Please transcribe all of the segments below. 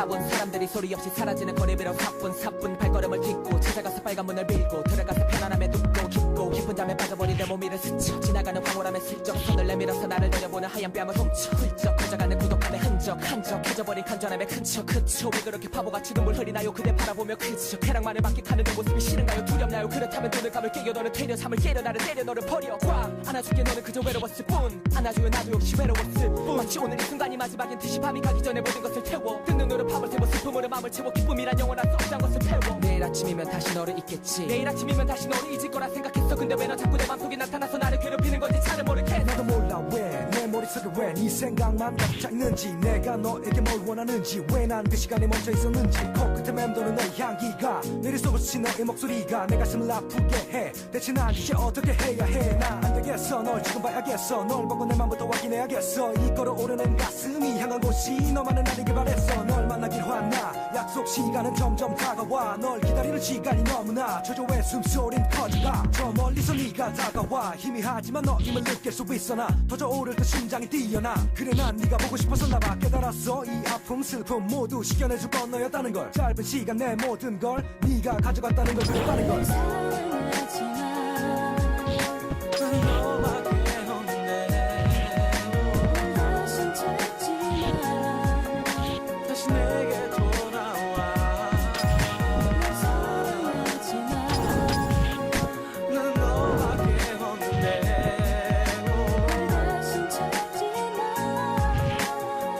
4분 사람들이 소리 없이 사라지는 거리비로 사뿐 사뿐 발걸음을 딛고 찾아가서 빨간 문을 밀고 들어가서 편안함에 눕고 내 몸 위를 스쳐 지나가는 황홀함에 슬쩍 손을 내밀어서 나를 내려보는 하얀 뺨을 훔쳐 훌쩍 커져가는 구독함의 흔적 한적해져버린 간절함의 큰척 그쵸 왜 그렇게 바보같이 눈물 흘리나요? 그대 바라보며 그저 쾌락만을 만끽하는 내 모습이 싫은가요? 두렵나요? 그렇다면 눈을 감을게요 너를 때려 잠을 깨려 나를 때려 너를 버려. 꽉! 안아줄게 너는 그저 외로웠을 뿐. 안아줘요 나도 역시 외로웠을 뿐. 마치 오늘 이 순간이 마지막인 듯이 밤이 가기 전에 모든 것을 태워. 듣는 노래 밤을 태워 슬픔으로 마음을 채워 기쁨이란 영원한 썩장 것을 태워. 내일 아침이면 다시 너를 잊겠지. 내일 아침이면 다시 너를 잊을 거라 생각했어. 근데 왜 너 자꾸 내 맘속 에 나타나서 나를 괴롭히는 건지 잘은 모르겠어 나도 몰라 왜 내 머릿속에 왜 네 생각만 있는지 내가 너에게 뭘 원하는지 왜 난 그 시간에 멈춰 있었는지. 코끝에 맴도는 너의 향기가 내리 쏘고 스친 너의 목소리가 내 가슴을 아프게 해. 대체 난 이제 어떻게 해야 해 나 안 되겠어. 널 지금 봐야겠어. 널 보고 내 맘부터 확인해야겠어. 이 걸어오르는 가슴이 향한 곳이 너만은 아니길 바랬어. 널 만나길 환나 약속 시간은 점점 다가와. 널 기다리는 시간이 너무나 초조해. 숨소린 커져가 저 멀리서 네가 다가와. 희미하지만 너임을 느낄 수 있어 나. 터져오를 그 심장이 뛰어나. 그래 난 네가 보고 싶어서 나봐 깨달았어. 이 아픔 슬픔 모두 식겨내줄 건 너였다는 걸. 짧은 시간 내 모든 걸 네가 가져갔다는 걸 그랬다는 걸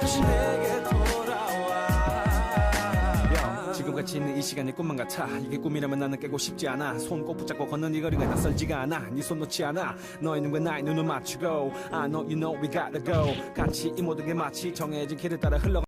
다시 내게 돌아와. 야, 지금 같이 있는 이 시간이 꿈만 같아. 이게 꿈이라면 나는 깨고 싶지 않아. 손 꼭 붙잡고 걷는 이 거리가 낯설지가 않아. 네 손 놓지 않아. 너의 눈과 나의 눈을 맞추고. I know you know we gotta go. 같이 이 모든 게 마치 정해진 길을 따라 흘러가